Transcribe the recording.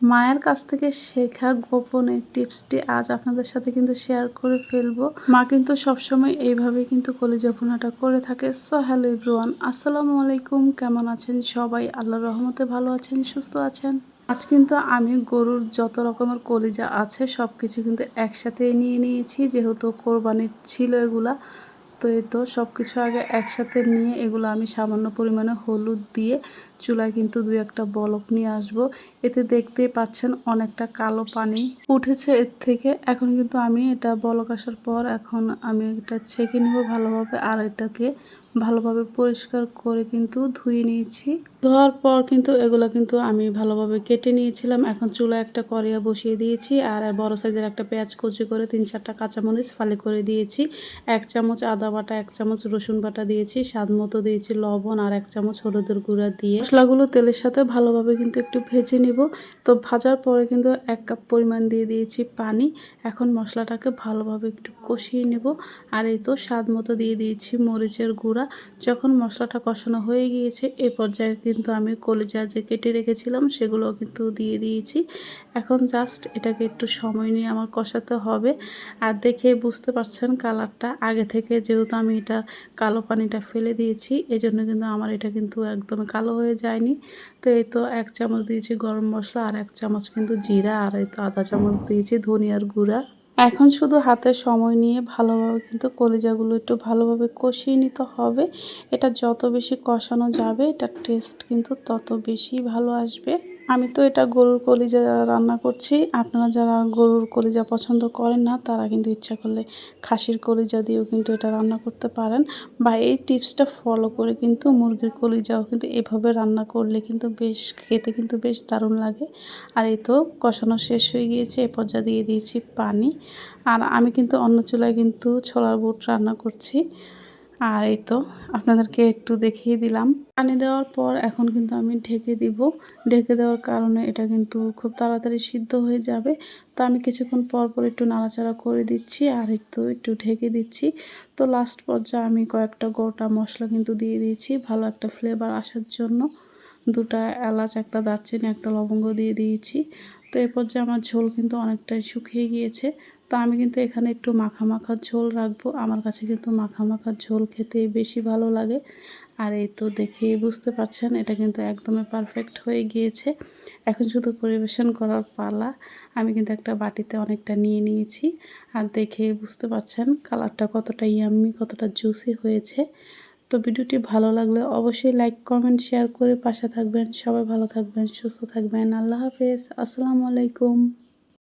মায়ের কাছ থেকে শেখা গোপন এই টিপসটি আজ আপনাদের সাথে কিন্তু শেয়ার করে ফেলব। মা কিন্তু সবসময় এইভাবে কিন্তু কলিজা ভুনাটা করে থাকে। সো হ্যালো এভরিওয়ান আসসালামু আলাইকুম, কেমন আছেন সবাই? আল্লাহর রহমতে ভালো আছেন, সুস্থ আছেন? আজ কিন্তু আমি গরুর যত রকমের কলিজা আছে সব কিছু কিন্তু একসাথে নিয়ে নিয়েছি। যেহেতু কোরবানির ছিল এগুলা, তো এই তো সব কিছু আগে একসাথে নিয়ে এগুলো আমি সামান্য পরিমাণে হলুদ দিয়ে চুলায় কিন্তু দুই একটা বলক নিয়ে আসব। এতে দেখতে পাচ্ছেন অনেকটা কালো পানি উঠেছে এর থেকে। এখন কিন্তু আমি এটা বলক আসার পর এখন আমি এটা ছেঁকে নিব ভালোভাবে আর এটাকে ভালোভাবে পরিষ্কার করে কিন্তু ধুয়ে নিয়েছি। ধোয়ার পর কিন্তু এগুলো কিন্তু আমি ভালোভাবে কেটে নিয়েছিলাম। এখন চুলা একটা করিয়া বসিয়ে দিয়েছি আর বড় সাইজের একটা পেঁয়াজ কুচি করে তিন চারটা কাঁচামরিচ ফালি করে দিয়েছি। এক চামচ আদা বাটা, এক চামচ রসুন বাটা দিয়েছি, স্বাদ মতো দিয়েছি লবণ আর এক চামচ হলুদের গুঁড়া দিয়ে। মশলাগুলো তেলের সাথে ভালোভাবে কিন্তু একটু ভেজে নিব। তো ভাজার পরে কিন্তু এক কাপ পরিমাণ দিয়ে দিয়েছি পানি। এখন মশলাটাকে ভালোভাবে একটু কষিয়ে নেব। আর এই তো স্বাদ মতো দিয়ে দিয়েছি মরিচের গুঁড়া। যখন মশলাটা কষানো হয়ে গিয়েছে, এ পর্যায়ে কিন্তু আমি কলিজা যে কেটে রেখেছিলাম সেগুলো কিন্তু দিয়ে দিয়েছি। এখন জাস্ট এটাকে একটু সময় নিয়ে আমার কষাতে হবে। আর দেখে বুঝতে পারছেন কালারটা। আগে থেকে যেহেতু আমি এটা কালো পানিটা ফেলে দিয়েছি, এজন্য কিন্তু আমার এটা কিন্তু একদম কালো হয়ে যায়নি। তো এই তো এক চামচ দিয়েছি গরম মশলা আর এক চামচ কিন্তু জিরা আর এই তো আধা চামচ দিয়েছি ধনিয়ার গুঁড়া। এখন শুধু হাতে সময় নিয়ে ভালোভাবে কিন্তু কলিজাগুলো একটু ভালোভাবে কষিয়ে নিতে হবে। এটা যত বেশি কষানো যাবে, এটা টেস্ট কিন্তু তত বেশি ভালো আসবে। আমি তো এটা গরুর কলিজা রান্না করছি। আপনারা যারা গরুর কলিজা পছন্দ করেন না, তারা কিন্তু ইচ্ছা করলে খাসির কলিজা দিয়েও কিন্তু এটা রান্না করতে পারেন। বা এই টিপসটা ফলো করে কিন্তু মুরগির কলিজাও কিন্তু এভাবে রান্না করলে কিন্তু বেশ, খেতে কিন্তু বেশ দারুণ লাগে। আর এই তো কষানো শেষ হয়ে গিয়েছে, এ পর্যায়ে দিয়ে দিয়েছি পানি। আর আমি কিন্তু অন্য চুলায় কিন্তু ছোলার বুট রান্না করছি। আর এই তো আপনাদেরকে একটু দেখিয়ে দিলাম। পানি দেওয়ার পর এখন কিন্তু আমি ঢেকে দিব। ঢেকে দেওয়ার কারণে এটা কিন্তু খুব তাড়াতাড়ি সিদ্ধ হয়ে যাবে। তো আমি কিছুক্ষণ পর পর একটু নাড়াচাড়া করে দিচ্ছি আর একটু একটু ঢেকে দিচ্ছি। তো লাস্ট পর্যায়ে আমি কয়েকটা গোটা মশলা কিন্তু দিয়ে দিয়েছি। ভালো একটা ফ্লেভার আসার জন্য দুটা এলাচ, একটা দারচিনি, একটা লবঙ্গ দিয়ে দিয়েছি। তো এ পর্যায়ে আমার ঝোল কিন্তু অনেকটাই শুকিয়ে গিয়েছে। তো আমি কিন্তু এখানে একটু মাখা মাখা ঝোল রাখব। আমার কাছে কিন্তু মাখা মাখা ঝোল খেতে বেশি ভালো লাগে। আর এই তো দেখে বুঝতে পারছেন, এটা কিন্তু একদমই পারফেক্ট হয়ে গিয়েছে। এখন শুধু পরিবেশন করার পালা, আমি কিন্তু একটা বাটিতে অনেকটা নিয়ে নিয়েছি। আর দেখে বুঝতে পারছেন কালারটা কতটা ইয়াম্মি কতটা জুসি হয়েছে। তো ভিডিওটি ভালো লাগলে অবশ্যই লাইক কমেন্ট শেয়ার করে পাশে থাকবেন। সবাই ভালো থাকবেন, সুস্থ থাকবেন। আল্লাহ হাফেজ। আসসালামু আলাইকুম।